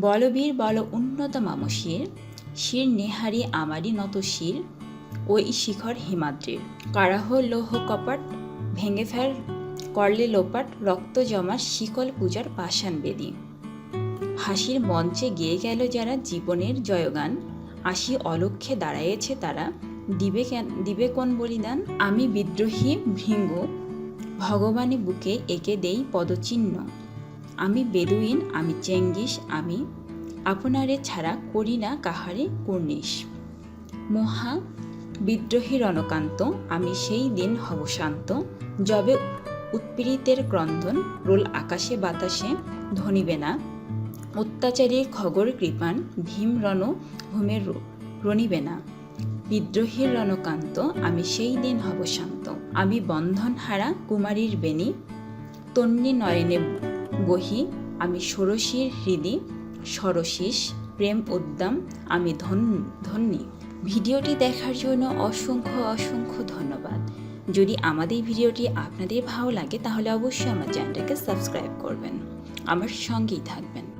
বলবীর বল উন্নত মামশির শির নেহারি আমারই নত শির, ওই শিখর হিমাদ্রির। কারাহ লৌহ কপাট ভেঙে ফের করলে লোপাট, রক্ত জমা শিকল পূজার পাষাণ বেদী। হাসির মঞ্চে গেয়ে গেল যারা জীবনের জয়গান, আসি অলক্ষে দাঁড়াইয়েছে তারা, দিবে দিবে কোন বলিদান? আমি বিদ্রোহী ভৃঙ্গ, ভগবানী বুকে এঁকে দেই পদচিহ্ন। আমি বেদুইন, আমি চেঙ্গিস, আমি আপনারে ছাড়া করি না কাহারে কুর্নিশ। মহা বিদ্রোহী রণকান্ত, আমি সেই দিন হব শান্ত। যবে উৎপীড়িতের ক্রন্দন, রোল আকাশে বাতাসে ধনিবে না। অত্যাচারীর খগর কৃপান ভীম রণ ভূমের রণিবে না। বিদ্রোহীর রণকান্ত, আমি সেই দিন হব শান্ত। আমি বন্ধন হারা কুমারীর বেণী তন্নি নয়নে বহি আমি ষোড়শীর হৃদি সরশীষ প্রেম উদ্দাম আমি ধন, ধন্যী। ভিডিওটি দেখার জন্য অসংখ্য অসংখ্য ধন্যবাদ। যদি আমাদের ভিডিওটি আপনাদের ভালো লাগে, তাহলে অবশ্যই আমার চ্যানেলটাকে সাবস্ক্রাইব করবেন। আমার সঙ্গেই থাকবেন।